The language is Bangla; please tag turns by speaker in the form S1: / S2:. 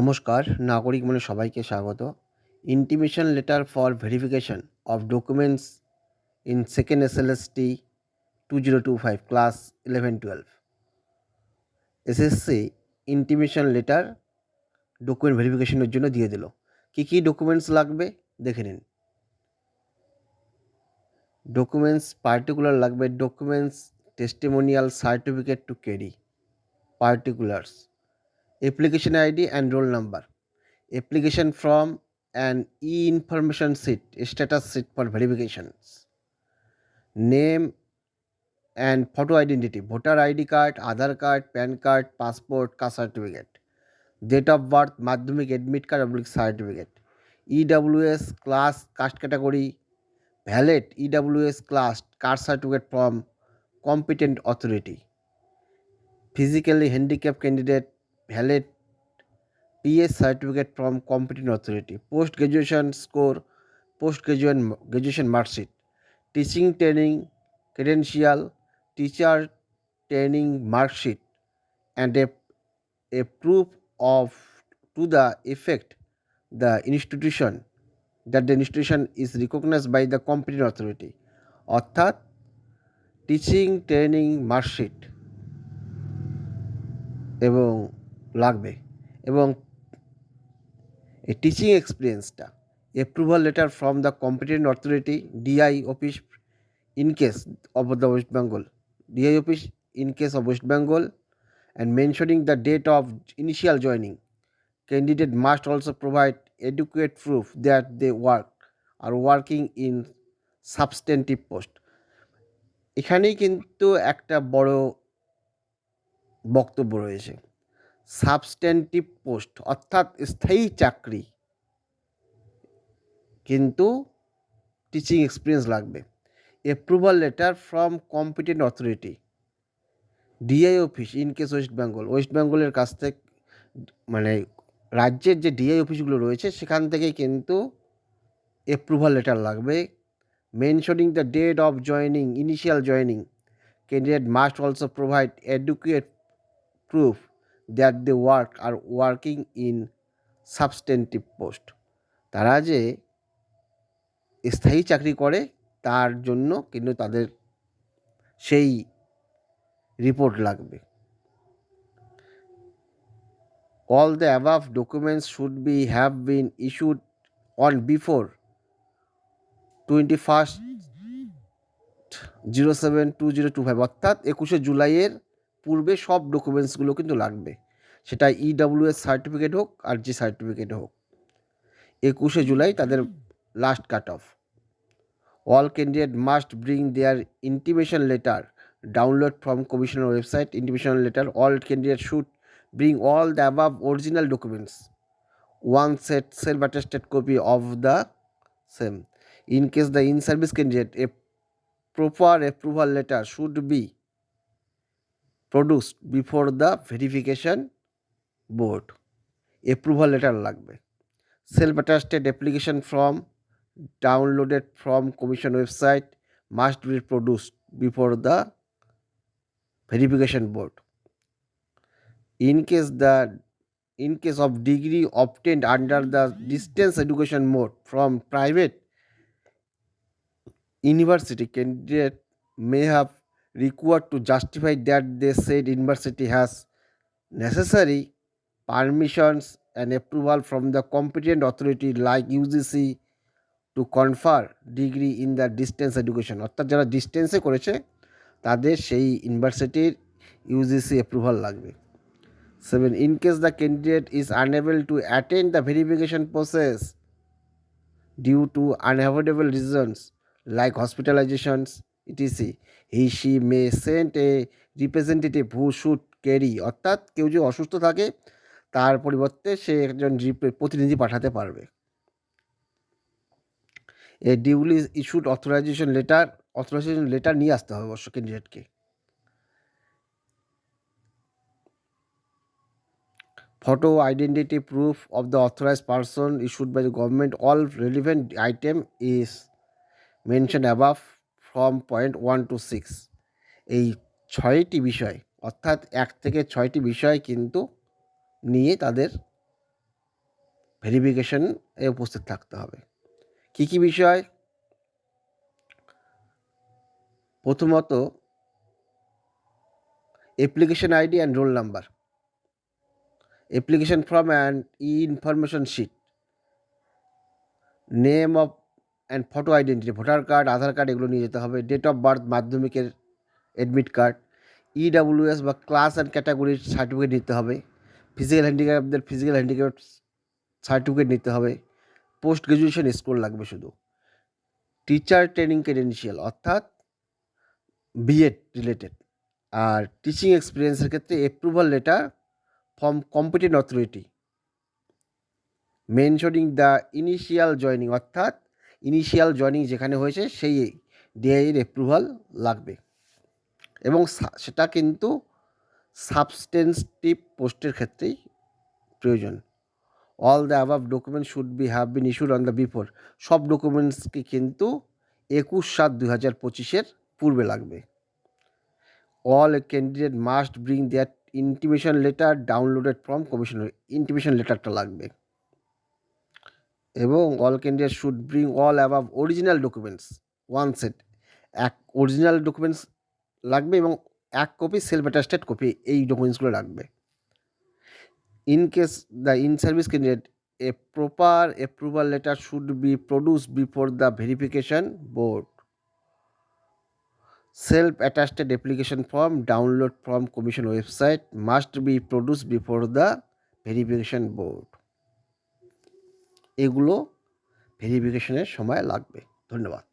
S1: নমস্কার নাগরিক মনে সবাইকে স্বাগত intimation letter for verification of documents in second S L S T two zero two five class eleven twelve SSC intimation letter document ভেরিফিকেশনের জন্য দিয়ে দিল কী কী ডকুমেন্টস লাগবে দেখে নিন ডকুমেন্টস পার্টিকুলার লাগবে documents testimonial certificate to carry particulars application id and roll number application from an e-information sheet status sheet for verifications name and photo identity voter id card aadhar card pan card passport caste certificate date of birth madhyamik admit card public certificate ews class caste category valid ews class caste certificate from competent authority physically handicapped candidate valid PS certificate from competing authority post graduation score post graduate graduation marksheet teaching training credential teacher training marksheet and a a proof of to the effect the institution that the institution is recognize by the competing authority অর্থাৎ টিচিং ট্রেনিং মার্কশিট এবং লাগবে এবং এই টিচিং এক্সপিরিয়েন্সটা approval letter from the competent authority DI office in case of the West Bengal DI office in case of West Bengal and mentioning the date of initial joining candidate must also provide adequate proof that they work or working in substantive post এখানেই কিন্তু একটা বড় বক্তব্য রয়েছে সাবস্ট্যান্টিভ পোস্ট অর্থাৎ স্থায়ী চাকরি কিন্তু টিচিং এক্সপিরিয়েন্স লাগবে approval letter from competent authority DI office in case West Bengal West বেঙ্গলের কাছ থেকে মানে রাজ্যের যে ডিআই অফিসগুলো রয়েছে সেখান থেকে কিন্তু অ্যাপ্রুভাল লেটার লাগবে mentioning the date of joining initial joining candidate must also provide adequate proof that they work or working in substantive post তারা যে স্থায়ী চাকরি করে তার জন্য কিন্তু তাদের সেই রিপোর্ট লাগবে all the above documents should be have been issued on before twenty first zero seven two zero two five অর্থাৎ একুশে জুলাইয়ের পূর্বে সব ডকুমেন্টসগুলো কিন্তু লাগবে সেটা ইডাব্লিউএস e সার্টিফিকেট হোক আর জি সার্টিফিকেট হোক একুশে জুলাই তাদের last cut off all candidate must bring their intimation letter download from কমিশনের website intimation letter all candidate should bring all the above original documents one set self attested copy of the same in case the in service candidate a proper approval letter should be produced before the verification board. Approval letter lagbe. Self-attested application form downloaded from Commission website must be produced before the verification board. In case of degree obtained under the distance education mode from private university, candidate may have required to justify that the said university has necessary permissions and approval from the competent authority like UGC to confer degree in the distance education অর্থাৎ যারা ডিস্টেন্সে করেছে তাদের সেই ইউনিভার্সিটির ইউজিসি অ্যাপ্রুভাল লাগবে seven in case the candidate is unable to attend the verification process due to unavoidable reasons like hospitalizations etc he she may sent a representative who should carry অর্থাৎ কেউ যদি অসুস্থ থাকে তার পরিবর্তে সে একজন প্রতিনিধি পাঠাতে পারবে a duly issued authorization letter authorization letter নিয়ে আসতে হবে অবশ্য ক্যান্ডিডেটকে photo identity proof of the authorize person issued by the government all relevant item is mention above from point one two six এই ছয়টি বিষয় অর্থাৎ এক থেকে ছয়টি বিষয় কিন্তু নিয়ে তাদের ভেরিফিকেশন এ উপস্থিত থাকতে হবে কি কি বিষয় প্রথমত application ID and roll number application form and E information sheet name of and photo identity voter card Aadhaar card এগুলো নিয়ে যেতে হবে ডেট অফ বার্থ মাধ্যমিকের অ্যাডমিট কার্ড ইডাব্লিউএস বা ক্লাস অ্যান্ড ক্যাটাগরির সার্টিফিকেট নিতে হবে ফিজিক্যাল হ্যান্ডিক্যাপদের ফিজিক্যাল হ্যান্ডিক্যাপ সার্টিফিকেট নিতে হবে পোস্ট গ্রাজুয়েশন স্কোর লাগবে শুধু টিচার ট্রেনিং ক্রেডেন্সিয়াল অর্থাৎ বিএড রিলেটেড আর টিচিং এক্সপিরিয়েন্সের ক্ষেত্রে approval letter from competent authority mentioning the initial joining অর্থাৎ ইনিশিয়াল জয়নিং যেখানে হয়েছে সেই ডিআইয়ের অ্যাপ্রুভাল লাগবে এবং সেটা কিন্তু সাবস্টেন্সটিভ পোস্টের ক্ষেত্রেই প্রয়োজন all the above document should be have been issued on the before সব ডকুমেন্টসকে কিন্তু একুশ সাত দু হাজার পঁচিশের পূর্বে লাগবে all candidate must bring their intimation letter downloaded from commissioner intimation লেটারটা লাগবে এবং all candidate should bring all above original documents one set এক অরিজিনাল ডকুমেন্টস লাগবে এবং এক কপি সেলফ অ্যাটাস্টেড কপি এই ডকুমেন্টসগুলো লাগবে in case the in service candidate a proper approval letter should be produce before the verification board self attested application form download from commission website must be produce before the verification board এগুলো ভেরিফিকেশনের সময় লাগবে ধন্যবাদ